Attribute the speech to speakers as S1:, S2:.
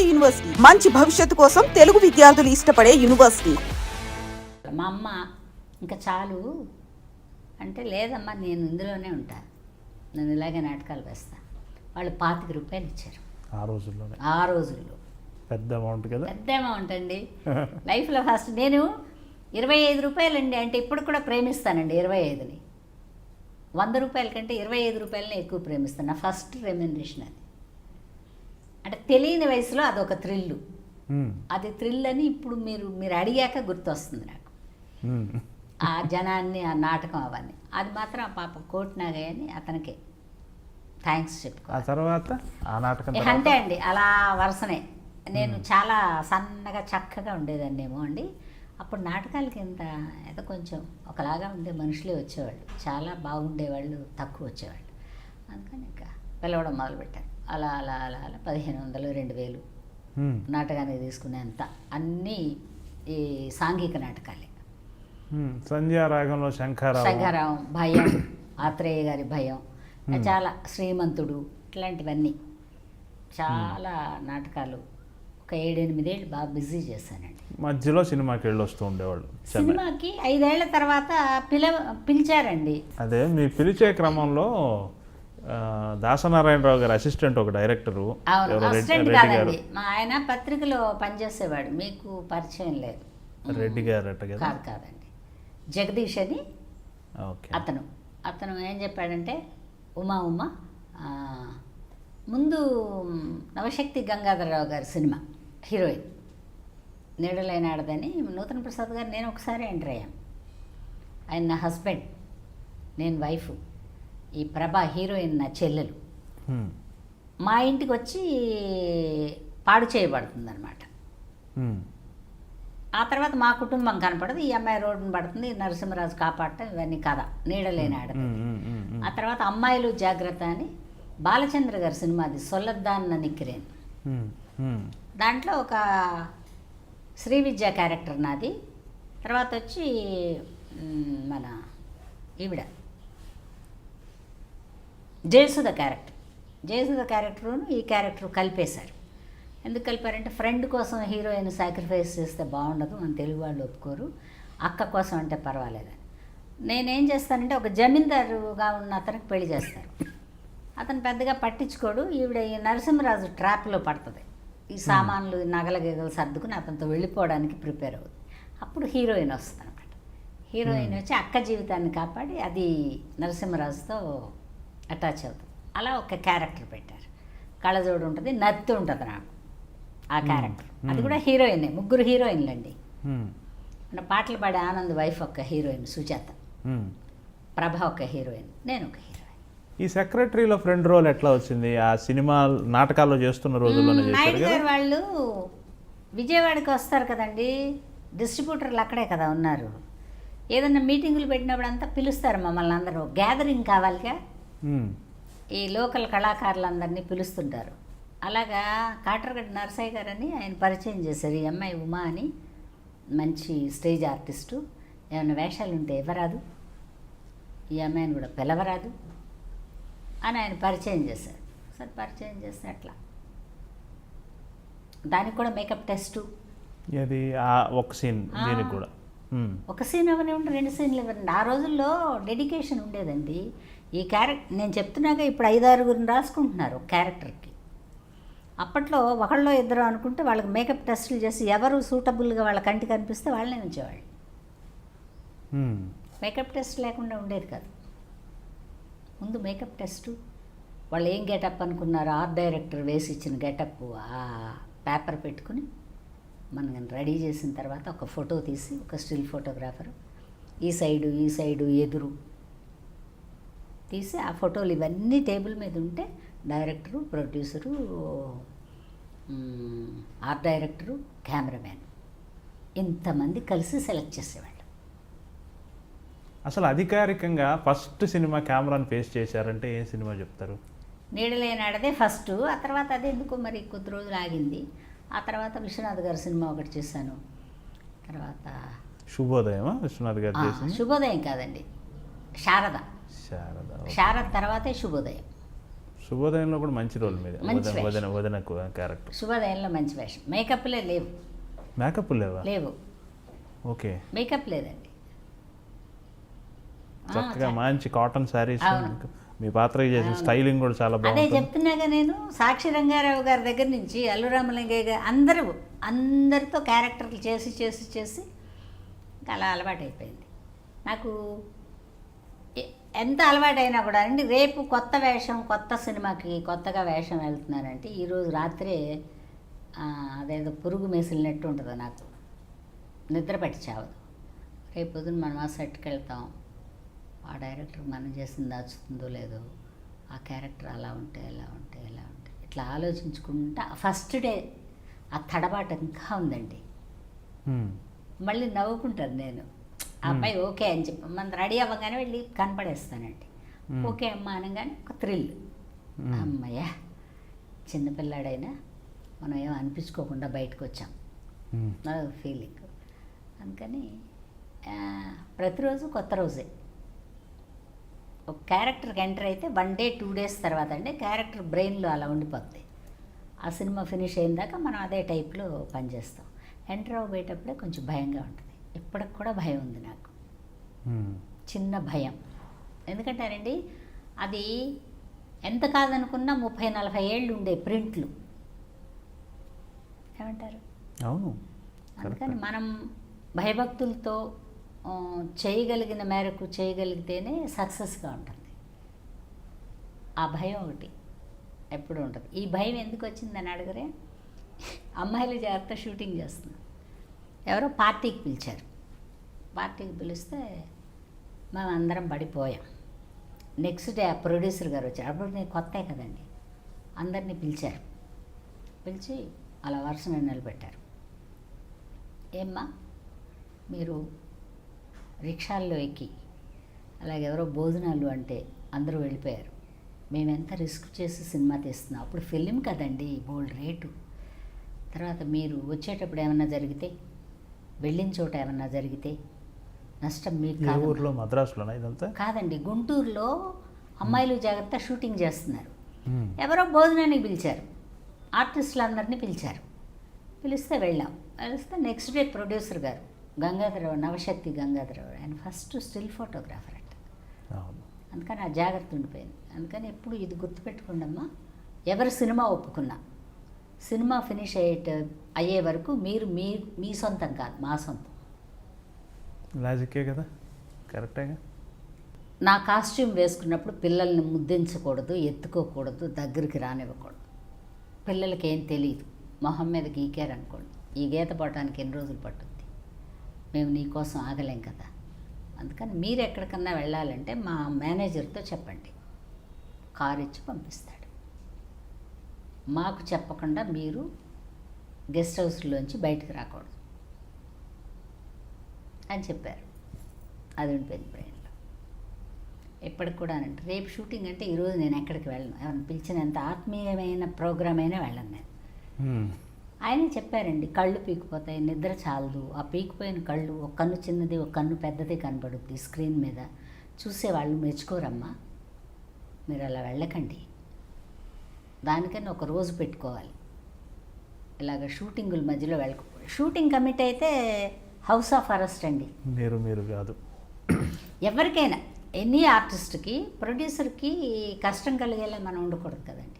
S1: నాడు యూనివర్సిటీ. మంచి భవిష్యత్తు కోసం తెలుగు విద్యార్థులు ఇష్టపడే యూనివర్సిటీ.
S2: మా అమ్మ ఇంకా చాలు. అంటే లేదమ్మా నేను ఇందులోనే ఉంటా. నేను ఇలాగే నాటకాలు వేస్తా. వాళ్ళు పాతిక రూపాయలు ఇచ్చారు.
S3: ఆ రోజుల్లోనే.
S2: ఆ రోజుల్లో.
S3: పెద్ద అమౌంట్ కదా?
S2: పెద్ద అమౌంట్ అండి. లైఫ్లో ఫస్ట్ నేను ఇరవై ఐదు రూపాయలండి. అంటే ఇప్పుడు కూడా ప్రేమిస్తానండి ఇరవై ఐదుని. వంద రూపాయల కంటే ఇరవై ఐదు రూపాయలని ఎక్కువ ప్రేమిస్తాను. నా ఫస్ట్ రెమ్యునరేషన్ అది. అంటే తెలియని వయసులో అదొక థ్రిల్లు.
S3: ఉమ్,
S2: అది థ్రిల్ అని ఇప్పుడు మీరు మీరు అడిగాక గుర్తొస్తుంది నాకు. ఆ జనాన్ని ఆ నాటకం అవన్నీ. అది మాత్రం ఆ పాప కోటి నాగయ్య అని అతనికి. థ్యాంక్స్ చెప్పుకో
S3: ఆ తర్వాత ఆ నాటకం
S2: అంతే అండి. అలా వరుసనే. నేను చాలా సన్నగా చక్కగా ఉండేదాన్నేమో అండి. అప్పుడు నాటకాలకి ఇంత ఏదో కొంచెం ఒకలాగా ఉండే మనుషులే వచ్చేవాళ్ళు. చాలా బాగుండేవాళ్ళు తక్కువ వచ్చేవాళ్ళు. అందుకని ఇంకా పిలవడం మొదలుపెట్టాను. అలా అలా అలా అలా. పదిహేను వందలు రెండు వేలు.
S3: ఉమ్,
S2: నాటకానికి తీసుకునేంత అన్నీ ఈ సాంఘిక నాటకాలే.
S3: సంధ్యారాగంలో శంఖారావు.
S2: సంఘారావం భయం ఆత్రేయ గారి భయం. చాలా శ్రీమంతుడు ఇట్లాంటివన్నీ. చాలా నాటకాలు. ఒక ఏడెనిమిదేళ్ళు బాగా బిజీ చేశానండి.
S3: మధ్యలో సినిమాకి వెళ్ళి వస్తూ ఉండేవాళ్ళు.
S2: సినిమాకి ఐదేళ్ళ తర్వాత పిల పిలిచారండి.
S3: అదే మీ పిలిచే క్రమంలో దాసనారాయణరావు గారి అసిస్టెంట్ ఒక డైరెక్టరు.
S2: అసిస్టెంట్ కాదండి. మా ఆయన పత్రికలో పనిచేసేవాడు. మీకు పరిచయం లేదు.
S3: రెడ్డి గారు కదా?
S2: కాదండి. జగదీష్ అని
S3: ఓకే.
S2: అతను. అతను ఏం చెప్పాడంటే ఉమా ఉమా ముందు నవశక్తి గంగాధరరావు గారి సినిమా హీరోయిన్. నీడలైన ఆడదని నూతన ప్రసాద్ గారు నేను ఒకసారి ఎంటర్ అయ్యాను. ఆయన నా హస్బెండ్ నేను వైఫ్. ఈ ప్రభా హీరోయిన్ నా చెల్లెలు. మా ఇంటికి వచ్చి పాడు చేయబడుతుంది అనమాట ఆ తర్వాత మా కుటుంబం కనపడదు ఈ అమ్మాయి రోడ్డును పడుతుంది నరసింహరాజు కాపాడటం ఇవన్నీ కథ నీడలేని
S3: ఉమ్,
S2: ఆ తర్వాత అమ్మాయిలు జాగ్రత్త అని బాలచంద్ర గారి సినిమా అది సొల్లద్దాన్న నిక్కిరేన్. దాంట్లో ఒక శ్రీ విద్య క్యారెక్టర్ నాది. తర్వాత వచ్చి మన ఈవిడ. జయసుధ క్యారెక్టర్. జయసుధ క్యారెక్టర్ను ఈ క్యారెక్టర్ కలిపేశారు. ఎందుకు కలిపారంటే ఫ్రెండ్ కోసం హీరోయిన్ సాక్రిఫైస్ చేస్తే బాగుండదు అని తెలుగు వాళ్ళు ఒప్పుకోరు. అక్క కోసం అంటే పర్వాలేదని నేనేం చేస్తానంటే ఒక జమీందారుగా ఉన్న అతనికి పెళ్ళి చేస్తారు. అతను పెద్దగా పట్టించుకోడు. ఈవిడ ఈ నరసింహరాజు ట్రాప్లో పడుతుంది. ఈ సామాన్లు నగల గిగలు సర్దుకుని అతనితో వెళ్ళిపోవడానికి ప్రిపేర్ అవుతుంది. అప్పుడు హీరోయిన్ వస్తుంది అనమాట హీరోయిన్ వచ్చి అక్క జీవితాన్ని కాపాడి అది నరసింహరాజుతో అటాచ్ అవుతుంది. అలా ఒక క్యారెక్టర్ పెట్టారు. కళ్ళజోడు ఉంటుంది నత్తి ఉంటుంది నాకు ఆ క్యారెక్టర్. అది కూడా హీరోయినే ముగ్గురు హీరోయిన్లు అండి మన పాటలు పాడే ఆనంద్ వైఫ్ ఒక హీరోయిన్ సుజాత. ప్రభ ఒక హీరోయిన్ నేను ఒక హీరోయిన్.
S3: ఈ సెక్రటరీలో ఫ్రెండ్ రోల్ ఎట్లా వచ్చింది? ఆ సినిమా నాటకాల్లో చేస్తున్న రోజుల్లోనే చేశారు
S2: నాయుడు గారు వాళ్ళు విజయవాడకి వస్తారు కదండి డిస్ట్రిబ్యూటర్లు అక్కడే కదా ఉన్నారు. ఏదన్నా మీటింగులు పెట్టినప్పుడు అంతా పిలుస్తారు మమ్మల్ని అందరూ. గ్యాదరింగ్ కావాలిగా? ఈ లోకల్ కళాకారులందరినీ పిలుస్తుంటారు. అలాగా కాటరగడ్డ నరసయ్య గారని ఆయన పరిచయం చేశారు. ఈ అమ్మాయి ఉమా అని మంచి స్టేజ్ ఆర్టిస్టు. ఏమైనా వేషాలు ఉంటే ఇవ్వరాదు. ఈ అమ్మాయిని కూడా పిలవరాదు అని ఆయన పరిచయం చేశారు. సరే పరిచయం చేస్తే అట్లా దానికి కూడా మేకప్ టెస్టు.
S3: ఇది ఒక సీన్ దీనికి కూడా.
S2: ఒక సీన్ ఇవ్వనివ్వండి రెండు సీన్లు ఇవ్వండి ఆ రోజుల్లో డెడికేషన్ ఉండేదండి. ఈ క్యారెక్టర్ నేను చెప్తున్నాగా ఇప్పుడు ఐదారుగురిని రాసుకుంటున్నారు ఒక క్యారెక్టర్కి. అప్పట్లో ఒకళ్ళో ఇద్దరు అనుకుంటే వాళ్ళకి మేకప్ టెస్టులు చేసి ఎవరు సూటబుల్గా వాళ్ళ కంటికి కనిపిస్తే వాళ్ళనే ఉంచేవాళ్ళు మేకప్ టెస్ట్ లేకుండా ఉండేది కాదు. ముందు మేకప్ టెస్టు వాళ్ళు ఏం గెటప్ అనుకున్నారు ఆర్ట్ డైరెక్టర్ వేసి ఇచ్చిన గెటప్ ఆ పేపర్ పెట్టుకుని మనం రెడీ చేసిన తర్వాత ఒక ఫోటో తీసి ఒక స్టిల్ ఫోటోగ్రాఫర్ ఈ సైడు ఈ సైడు ఎదురు తీసి ఆ ఫోటోలు ఇవన్నీ టేబుల్ మీద ఉంటే director producer art director cameraman. ఇంతమంది కలిసి సెలెక్ట్ చేసేవాళ్ళు.
S3: అసలు అధికారికంగా ఫస్ట్ సినిమా కెమెరాని ఫేస్ చేశారంటే ఏ సినిమా చెప్తారు?
S2: నీడలేనాడదే ఫస్ట్. ఆ తర్వాత అది ఎందుకో మరి కొద్ది రోజులు ఆగింది? ఆ తర్వాత విశ్వనాథ్ గారి సినిమా ఒకటి చేశాను. తర్వాత
S3: శుభోదయమా? విశ్వనాథ్ గారు
S2: శుభోదయం కాదండి. శారద.
S3: శారద
S2: శారద తర్వాతే శుభోదయం.
S3: శుభోదయంలో కూడా మంచి రోల్ మీద. వదన వదన క్యారెక్టర్.
S2: శుభోదయంలో మంచి వేషం. మేకప్లే లేవు.
S3: మేకప్ లేవా?
S2: లేవు.
S3: ఓకే.
S2: మేకప్ లేదండి.
S3: చక్కగా మంచి కాటన్ శారీస్. మీ పాత్రకి చేసిన స్టైలింగ్ కూడా చాలా
S2: అదే
S3: బాగుంటుంది.
S2: చెప్తున్నాగా నేను సాక్షి రంగారావు గారి దగ్గర నుంచి అల్లు రామలింగయ్య గారు అందరూ అందరితో క్యారెక్టర్లు చేసి చేసి చేసి అలా అలవాటు అయిపోయింది నాకు ఎంత అలవాటైనా కూడా అండి రేపు కొత్త వేషం కొత్త సినిమాకి కొత్తగా వేషం వెళ్తున్నానంటే ఈరోజు రాత్రే అదేదో పురుగు మేసిలినట్టు ఉంటుంది నాకు. నిద్ర పట్టి చావదు. రేపు పొద్దున మనం ఆ సెట్కి వెళ్తాం. ఆ డైరెక్టర్ మనం చేసింది దాచుతుందో లేదో ఆ క్యారెక్టర్ అలా ఉంటే ఎలా ఉంటే ఎలా ఉంటే. ఇట్లా ఆలోచించుకుంటా ఫస్ట్ డే ఆ తడబాటు ఇంకా ఉందండి. మళ్ళీ నవ్వుకుంటాను నేను. అబ్బాయి ఓకే అని చెప్పి మనం రెడీ అవ్వగానే వెళ్ళి కనపడేస్తానండి. ఓకే అమ్మా అనగానే ఒక థ్రిల్. అమ్మయ్య చిన్నపిల్లాడైనా మనం ఏం అనిపించుకోకుండా బయటకు వచ్చాం. నా ఫీలింగ్. అందుకని ప్రతిరోజు కొత్త రోజే. ఒక క్యారెక్టర్కి ఎంటర్ అయితే వన్ డే టూ డేస్ తర్వాత అంటే క్యారెక్టర్ బ్రెయిన్లో అలా ఉండిపోద్ది. ఆ సినిమా ఫినిష్ అయిన దాకా మనం అదే టైప్లో పనిచేస్తాం. ఎంటర్ అవ్వబోయేటప్పుడే కొంచెం భయంగా ఉంటుంది. ఇప్పటికి కూడా భయం ఉంది నాకు. చిన్న భయం. ఎందుకంటారండి? అది ఎంత కాదనుకున్నా ముప్పై నలభై ఏళ్ళు ఉండే ప్రింట్లు. ఏమంటారు?
S3: అవును.
S2: అందుకని మనం భయభక్తులతో చేయగలిగిన మేరకు చేయగలిగితేనే సక్సెస్గా ఉంటుంది. ఆ భయం ఒకటి ఎప్పుడు ఉంటుంది. ఈ భయం ఎందుకు వచ్చిందని అడగరే? అమ్మాయిలు జాగ్రత్త షూటింగ్ చేస్తున్నాం. ఎవరో పార్టీకి పిలిచారు. పార్టీకి పిలిస్తే మేము అందరం పడిపోయాం. నెక్స్ట్ డే ఆ ప్రొడ్యూసర్ గారు వచ్చారు. అప్పుడు నేను కొత్త కదండి. అందరినీ పిలిచారు. పిలిచి అలా వరుసన నిలబెట్టారు. ఏమ్మా మీరు రిక్షాల్లో ఎక్కి అలాగే ఎవరో భోజనాలు అంటే అందరూ వెళ్ళిపోయారు. మేము ఎంత రిస్క్ చేసి సినిమా తీస్తున్నాం. అప్పుడు ఫిలిం కదండి బోల్డ్ రేటు. తర్వాత మీరు వచ్చేటప్పుడు ఏమన్నా జరిగితే వెళ్ళిన చోట ఏమన్నా జరిగితే నష్టం మీకు.
S3: ఊర్లో మద్రాసులోనా ఇదంతా?
S2: కాదండి గుంటూరులో అమ్మాయిలు జాగ్రత్త షూటింగ్ చేస్తున్నారు. ఎవరో భోజనానికి పిలిచారు. ఆర్టిస్టులందరినీ పిలిచారు. పిలిస్తే వెళ్ళాం. పిలిస్తే నెక్స్ట్ డే ప్రొడ్యూసర్ గారు గంగాధరరావు నవశక్తి గంగాధరరావు ఆయన ఫస్ట్ స్టిల్ ఫోటోగ్రాఫర్ అంట. అందుకని ఆ జాగ్రత్త ఉండిపోయింది. అందుకని ఎప్పుడు ఇది గుర్తుపెట్టుకోండమ్మా. ఎవరు సినిమా ఒప్పుకున్నా. సినిమా ఫినిష్ అయ్యేట అయ్యే వరకు మీరు మీ మీ సొంతం కాదు మా సొంతం.
S3: లాజిక్కే కదా? కరెక్టేగా
S2: నా కాస్ట్యూమ్ వేసుకున్నప్పుడు పిల్లల్ని ముద్దించకూడదు ఎత్తుకోకూడదు దగ్గరికి రానివ్వకూడదు. పిల్లలకి ఏం తెలియదు మొహం మీద గీకారనుకోండి. ఈ గీత పడటానికి ఎన్ని రోజులు పట్టుద్ది మేము నీకోసం ఆగలేం కదా? అందుకని మీరు ఎక్కడికన్నా వెళ్ళాలంటే మా మేనేజర్తో చెప్పండి. కారు ఇచ్చి పంపిస్తాడు. మాకు చెప్పకుండా మీరు గెస్ట్ హౌస్లోంచి బయటకు రాకూడదు. అని చెప్పారు. అది ఉండిపోయింది బ్రెయిన్లో. ఎప్పటికి కూడా అంటే రేపు షూటింగ్ అంటే ఈరోజు నేను ఎక్కడికి వెళ్ళను. ఎవరిని పిలిచినంత ఆత్మీయమైన ప్రోగ్రామ్ అయినా వెళ్ళను నేను. ఆయనే చెప్పారండి కళ్ళు పీకిపోతాయి నిద్ర చాలదు. ఆ పీకిపోయిన కళ్ళు ఒక కన్ను చిన్నది ఒక కన్ను పెద్దది కనబడుద్ది స్క్రీన్ మీద. చూసేవాళ్ళు మెచ్చుకోరమ్మా. మీరు అలా వెళ్ళకండి. దానికని ఒక రోజు పెట్టుకోవాలి. ఇలాగ షూటింగుల మధ్యలో వెళ్ళక షూటింగ్ కమిట్ అయితే హౌస్ ఆఫ్ అరెస్ట్ అండి.
S3: మీరు మీరు కాదు.
S2: ఎవరికైనా ఎనీ ఆర్టిస్ట్కి ప్రొడ్యూసర్కి కష్టం కలిగేలా మనం ఉండకూడదు కదండి.